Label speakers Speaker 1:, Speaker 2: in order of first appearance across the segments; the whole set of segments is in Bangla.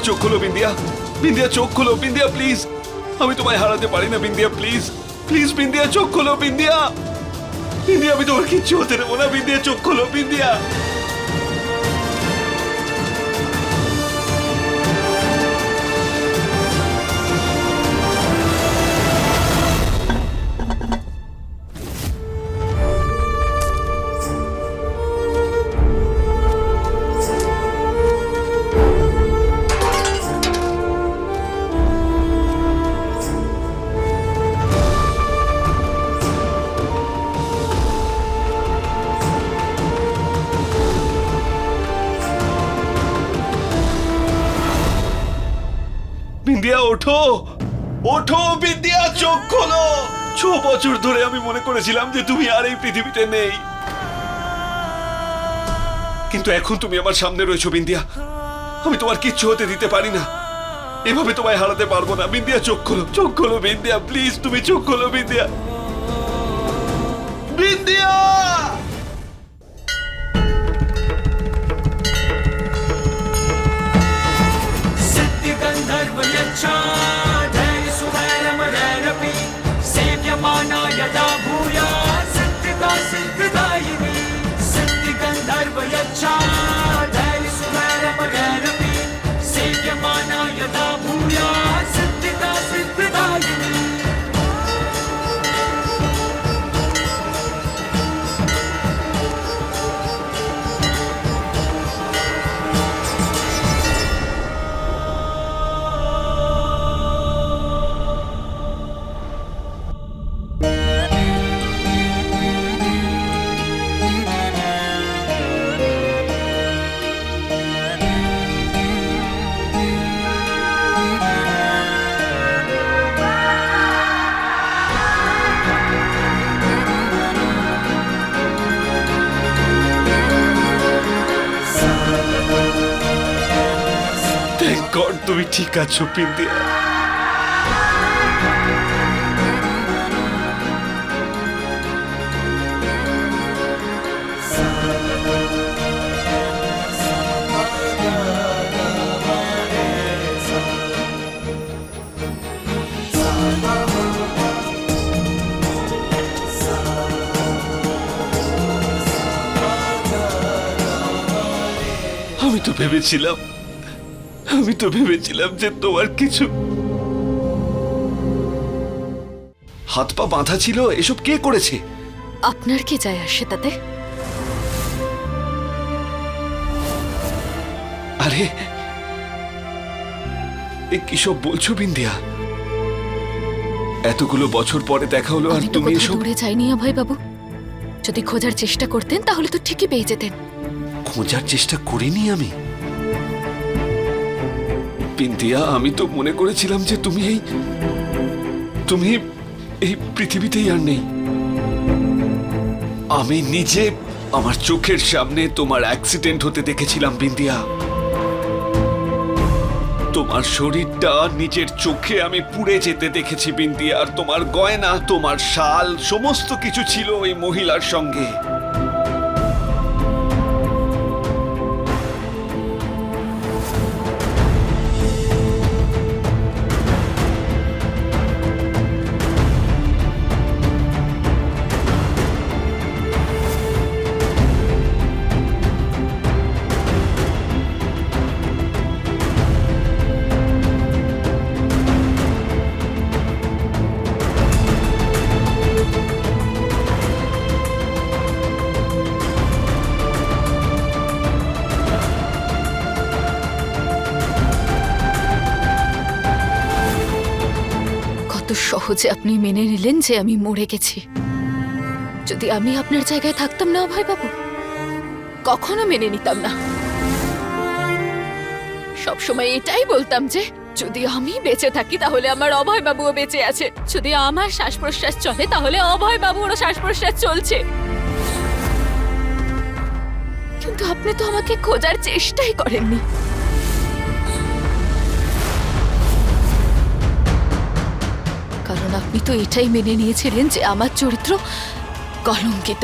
Speaker 1: তোমার চোখ খুলো, বিন্দিয়া। বিন্দিয়া, চোখ খুলো, বিন্দিয়া প্লিজ আমি তোমায় হারাতে পারি না, বিন্দিয়া প্লিজ প্লিজ বিন্দিয়া, চোখ খুলো, বিন্দিয়া। বিন্দিয়া, আমি তোমার কিচ্ছু হতে দেবো না, বিন্দিয়া, চোখ খুলো, বিন্দিয়া। বছর ধরে আমি মনে করেছিলাম যে তুমি আর এই পৃথিবীতে নেই। কিন্তু এখন তুমি আমার সামনে রয়েছো, বিন্দিয়া। আমি তোমার কিচ্ছু হতে দিতে পারি না। এভাবে তোমায় হারাতে পারব না। বিন্দিয়া, চোখ খোলো। চোখ খোলো, বিন্দিয়া। প্লিজ, তুমি চোখ খোলো, বিন্দিয়া। বিন্দিয়া! সত্য গন্ধর্ব তুমি ঠিক আমি তো ভেবেছিলাম আমি তো ভেবেছিলাম যে তোমার কিছু হাত পা বাঁধা ছিল এসব কে করেছে?
Speaker 2: আপনার কি যায় আসে তাতে?
Speaker 1: আরে এ কিসব বলছো বিন্দিয়া? এতগুলো বছর পরে দেখা হলো আর তুমি এসব
Speaker 2: দূরে যাইনি অভয় বাবু। যদি খোঁজার চেষ্টা করতেন তাহলে তো ঠিকই পেয়ে যেতেন।
Speaker 1: খোঁজার চেষ্টা করিনি আমি। বিন্দিয়া আমি তো মনে করেছিলাম যে তুমি এই তুমি এই পৃথিবীতেই আর নেই। আমি নিজে আমার চোখের সামনে তোমার অ্যাক্সিডেন্ট হতে দেখেছিলাম বিন্দিয়া তোমার শরীরটা নিজের চোখে আমি পুড়ে যেতে দেখেছি বিন্দিয়া আর তোমার গয়না, তোমার শাল, সমস্ত কিছু ছিল ওই মহিলার সঙ্গে।
Speaker 2: সহজে আপনি মেনে নিলেন যে আমি মরে গেছি। যদি আমি আপনার জায়গায় থাকতাম না অভয় বাবু, কখনো মেনে নিতাম না। সবসময় এটাই বলতাম যে, যদি আমি বেঁচে থাকি, তাহলে আমার অভয় বাবুও বেঁচে আছে। যদি আমার শ্বাস প্রশ্বাস চলে, তাহলে অভয় বাবুরও শ্বাস প্রশ্বাস চলছে। কিন্তু আপনি তো আমাকে খোঁজার চেষ্টাই করেননি। আপনি তো এটাই মেনে নিয়েছিলেন যে আমার চরিত্র কলঙ্কিত।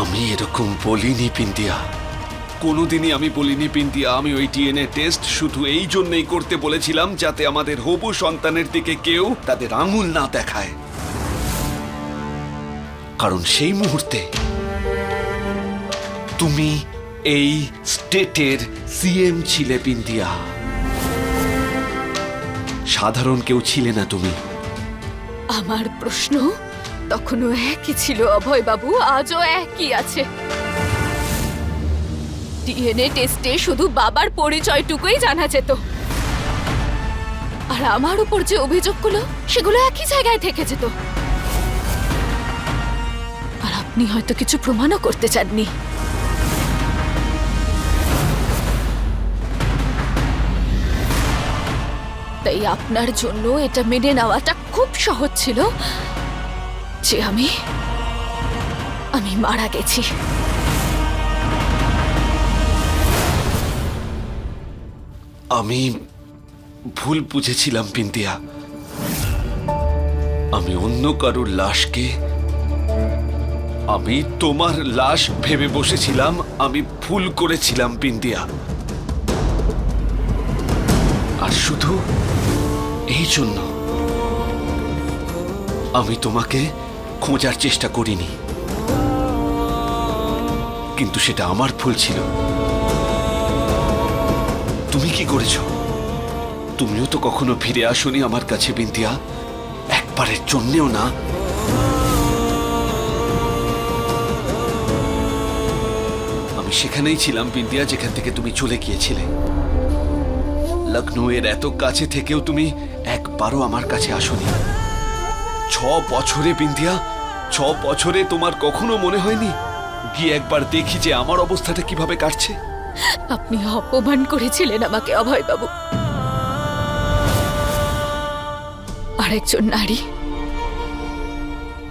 Speaker 1: আমি এরকম বলিনি পিন্তিয়া। কোনোদিনই আমি বলিনি পিন্তিয়া, আমি ওই ডিএনএ টেস্ট শুধু এই জন্যই করতে বলেছিলাম যাতে আমাদের হবু সন্তানের দিকে কেউ তাদের আঙুল না দেখায়। কারণ সেই মুহূর্তে তুমি এই স্টেটের সিএম ছিলে পিন্তিয়া। সাধারণ কেউ ছিলে না তুমি।
Speaker 2: আমার প্রশ্ন? তখনও একই ছিল অভয় বাবু আজও একই আছে। ডিএনএ টেস্টে শুধু বাবার পরিচয়টুকুই জানা যেত। আর আমার উপর যে অভিযোগগুলো, সেগুলো একই জায়গায় থেকে যেত। আর আপনি হয়তো কিছু প্রমাণও করতে চাননি। তাই আপনার জন্য এটা মেনে নেওয়াটা খুব সহজ ছিল। যে আমি আমি মারা গেছি।
Speaker 1: আমি ভুল বুঝেছিলাম, পিন্তিয়া। আমি অন্য কারোর লাশকে, আমি তোমার লাশ ভেবে বসেছিলাম, আমি ভুল করেছিলাম, পিন্তিয়া। আর শুধু এই জন্য আমি তোমাকে খোঁজার চেষ্টা করিনি। কিন্তু সেটা আমার ভুল ছিল। তুমি কি করেছ? তুমিও তো কখনো ফিরে আসনি আমার কাছে, বিন্তিয়া। একবারের জন্যেও না। আমি সেখানেই ছিলাম বিন্দিয়া যেখান থেকে তুমি চলে গিয়েছিলে। লখনৌ এর এত কাছে থেকেও তুমি একবারও আমার কাছে আসোনি। ছ বছরে বিন্দিয়া ছ বছরে তোমার কখনো মনে হয়নি? গিয়ে একবার দেখি যে আমার অবস্থাটা কীভাবে কাটছে।
Speaker 2: আপনি অপমান করেছিলেন আমাকে অভয় বাবু আর একজন নারী।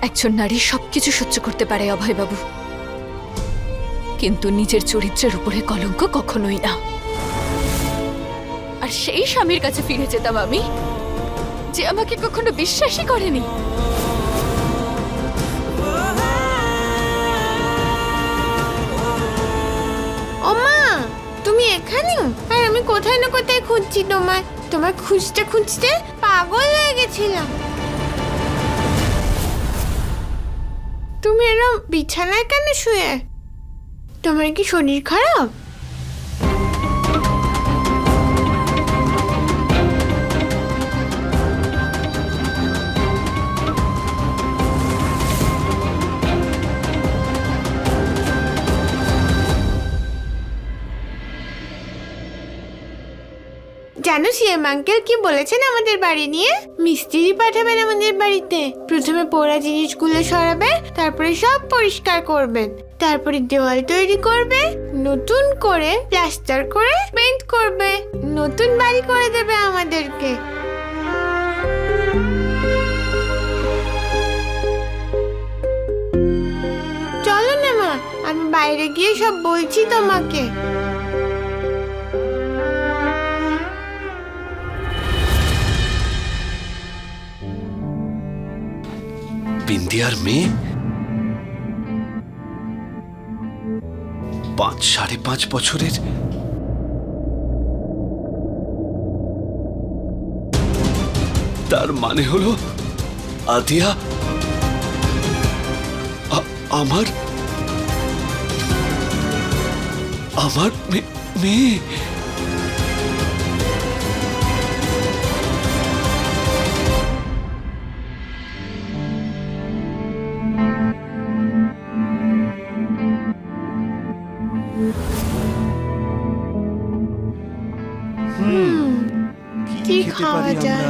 Speaker 2: একজন নারী সবকিছু সহ্য করতে পারে অভয় বাবু কিন্তু নিজের চরিত্রের উপরে কলঙ্ক কখনোই না। সেই স্বামীর কাছে ফিরে যেতাম আমি, যে আমাকে কখনো বিশ্বাসই করেনি।
Speaker 3: ওমা, তুমি এখানে? আর আমি কোথায় না কোথায় খুঁজছি তোমার তোমার খুঁজতে খুঁজতে পাগল হয়ে গেছিলাম। তুমি এরম বিছানায় কেন শুয়ে? তোমার কি শরীর খারাপ? সিএম আঙ্কেল কি বলেছেন আমাদের বাড়ি নিয়ে? মিস্ত্রি পাঠাবেন আমাদের বাড়িতে। প্রথমে পোড়া জিনিসগুলো সরাবে তারপরে সব পরিষ্কার করবেন। তারপরে দেওয়াল তৈরি করবে, নতুন করে প্লাস্টার করে পেইন্ট করবে। নতুন বাড়ি করে দেবে আমাদেরকে। চলো না মা, আমি বাইরে গিয়ে সব বলছি তোমাকে।
Speaker 1: বিন্দিয়ার মেয়ে? পাঁচ সাড়ে পাঁচ বছরের? তার মানে হলো আদিয়া আমার আমার মেয়ে।
Speaker 3: যায়?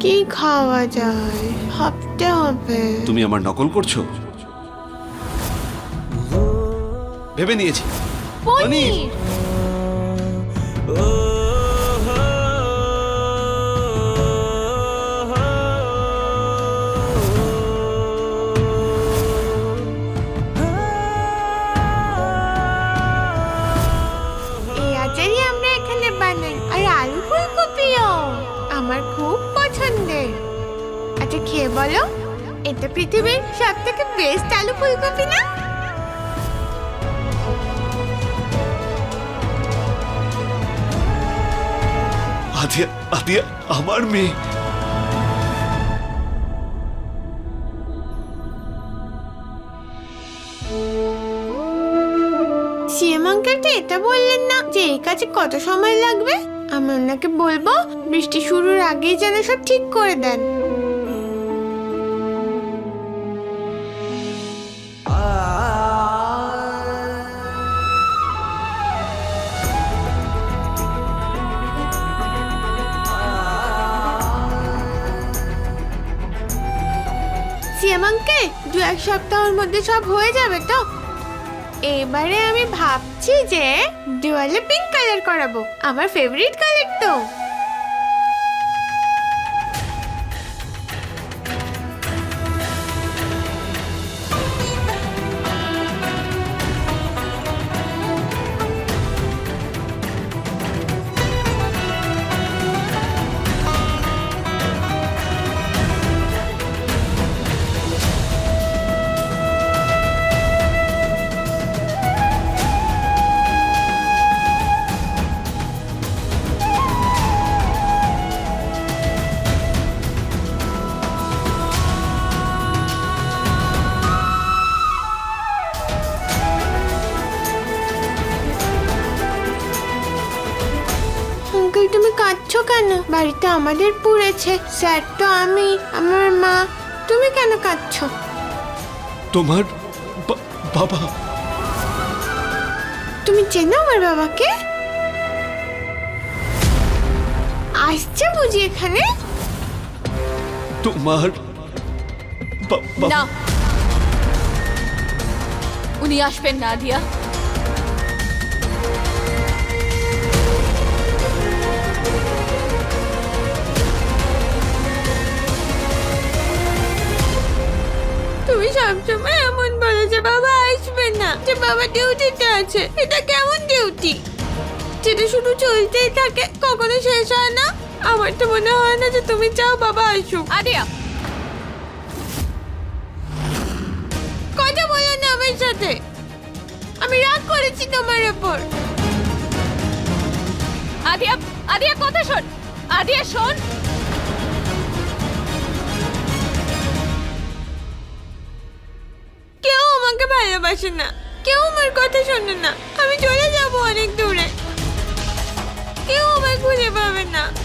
Speaker 3: কি খাওয়া যায়? ভাবতে হবে।
Speaker 1: তুমি আমার নকল করছ? ভেবে নিয়েছি।
Speaker 3: পনির! এটা খেয়ে বলো এটা পৃথিবীর সব থেকে বেস্ট আলু ফুলকপি না?
Speaker 1: আদিয়া আদিয়া আমার মেয়ে।
Speaker 3: সিএম আঙ্কেলটা এটা বললেন না যে এই কাজে কত সময় লাগবে? আমি ওনাকে বলব বৃষ্টি শুরুর আগেই যেন সব ঠিক করে দেন। আঙ্কেল দু এক সপ্তাহের মধ্যে সব হয়ে যাবে তো? এবারে আমি ভাবছি যে দেওয়ালে পিঙ্ক কালার করাবো, আমার ফেভারিট কালার তো। বাড়িতে আমাদের পুড়েছে। স্যার তো আমি আমার মা। তুমি কেন কাঁদছো?
Speaker 1: তোমার বা- বাবা।
Speaker 3: তুমি চেনো আমার বাবাকে? আসছে বুঝি এখানে?
Speaker 1: তোমার বা- বা-
Speaker 2: না। উনি আসবেন না আদিয়া।
Speaker 3: তুমি সবসময় এমন বলো যে বাবা আসবে না যে বাবা ডিউটিতে আছে। এটা কেমন ডিউটি যেটা শুধু চলতেই থাকে কখনো শেষ হয় না? আমার তো মনে হয় না যে তুমি চাও বাবা আসুক।
Speaker 2: আদিয়া
Speaker 3: কথা বলো না আমার সাথে। আমি রাগ করেছি তোমার ওপর।
Speaker 2: আদিয়া আদিয়া কথা শোন। আদিয়া শোন।
Speaker 3: ভালোবাসে না। কেউ আমার কথা শোনে না। আমি চলে যাব অনেক দূরে। কেউ আমার খুঁজে পাবে না।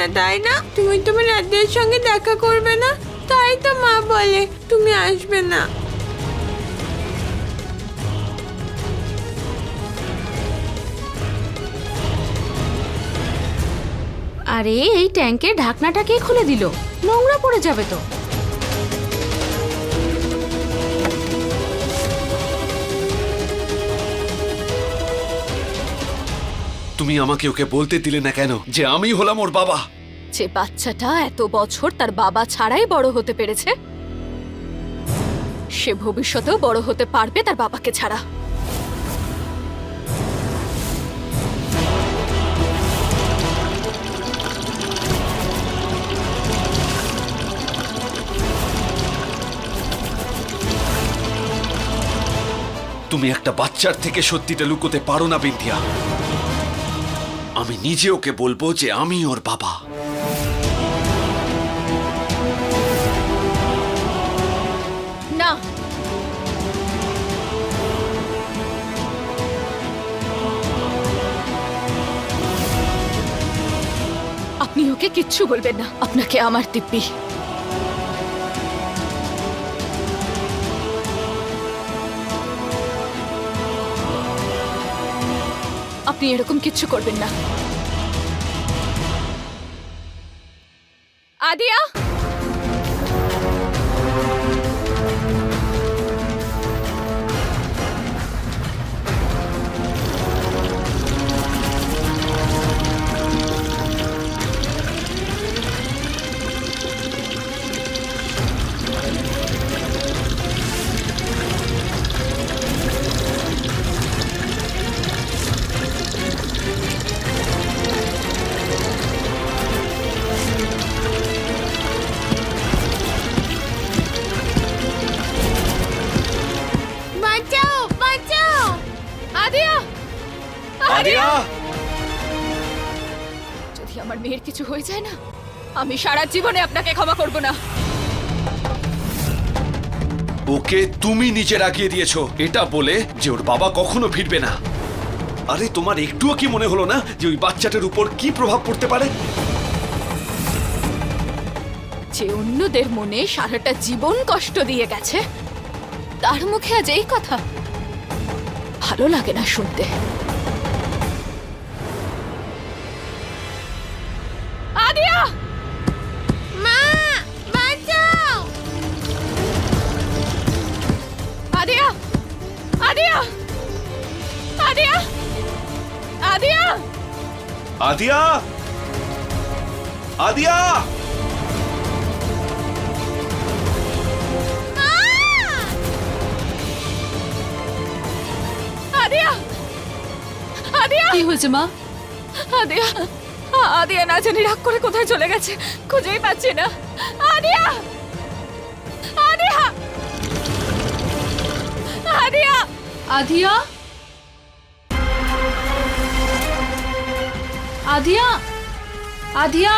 Speaker 3: না, তাই না? তুমি তোমার রাজ্যের সঙ্গে দেখা করবে না, তাই তো মা বলে, তুমি আসবে না।
Speaker 4: আরে, এই ট্যাঙ্কের ঢাকনাটা কে খুলে দিল? নোংরা পড়ে যাবে তো।
Speaker 1: তুমি আমাকে ওকে বলতে দিলে না কেন? যে আমি হলাম ওর বাবা।
Speaker 2: যে বাচ্চাটা এত বছর তার বাবা ছাড়াই বড় হতে পেরেছে সে ভবিষ্যতেও বড় হতে পারবে তার বাবাকে ছাড়া।
Speaker 1: তুমি একটা বাচ্চার থেকে সত্যিটা লুকোতে পারো না বিন্দিয়া আমি নিজে ওকে বলব যে আমি ওর বাবা।
Speaker 2: না। আপনি ওকে কিচ্ছু বলবেন না। আপনাকে আমার দিব্যি। আপনি এরকম কিচ্ছু করবেন না। আদিয়া! কিছু হয়ে যায় না? আমি সারা জীবনে আপনাকে ক্ষমা করব না।
Speaker 1: ওকে তুমি নিচে রাখিয়ে দিয়েছ। এটা বলে যে ওর বাবা কখনো ফিরবে না। আরে তোমার একটুও কি মনে হলো না যে ওই বাচ্চাটার উপর কি প্রভাব পড়তে পারে?
Speaker 2: যে অন্যদের মনে সারাটা জীবন কষ্ট দিয়ে গেছে তার মুখে আজ এই কথা। ভালো লাগে না শুনতে। আদিয়া? আদিয়া? আদিয়া? আদিয়া? আদিয়া?
Speaker 1: আদিয়া?
Speaker 4: কি হয়েছে মা?
Speaker 2: আদিয়া? আদিয়া না জানি রাগ করে কোথায় চলে গেছে খুঁজেই পাচ্ছি না। আদিয়া! আদিয়া! আদিয়া!
Speaker 4: আধিয়া
Speaker 2: आधिया आधिया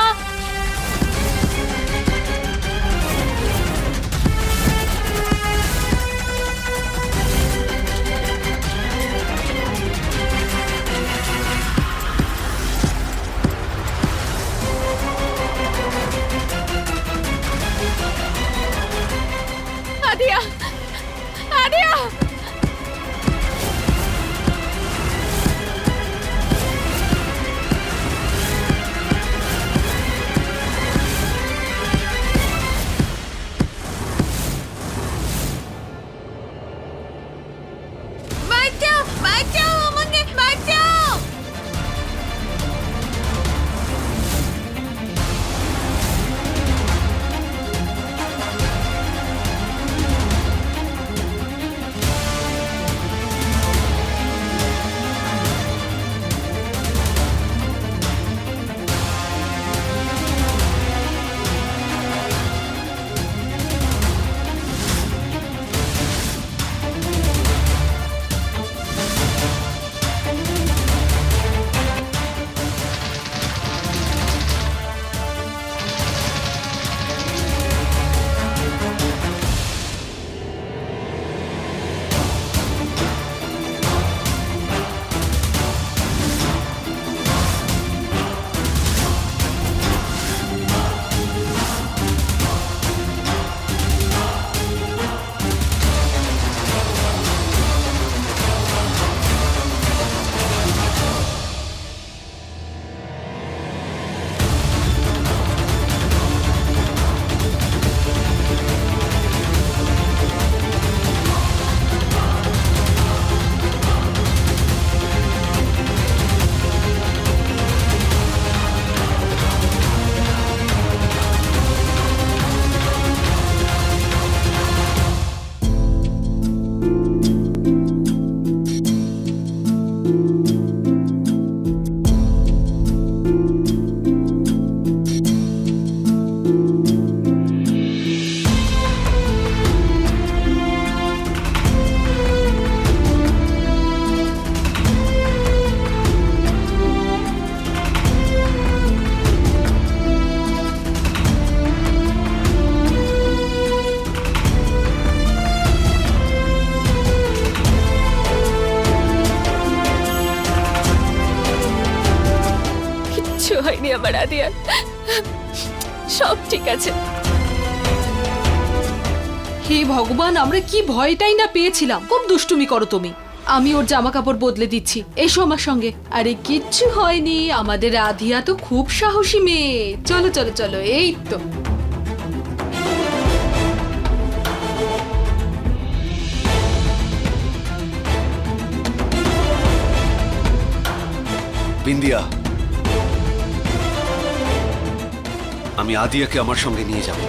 Speaker 2: Thank
Speaker 4: you. ভগবান, আমরা কি ভয়টাই না পেয়েছিলাম। খুব দুষ্টুমি করো তুমি।
Speaker 5: আমি ওর জামা কাপড় বদলে দিচ্ছি। এসো আমার সঙ্গে। আরে, কিচ্ছু হয়নি। আমাদের রাধিয়া তো খুব সাহসী মেয়ে। চলো চলো চলো, এই তো।
Speaker 1: বিন্দিয়া, আমি আদিয়াকে আমার সঙ্গে নিয়ে যাব।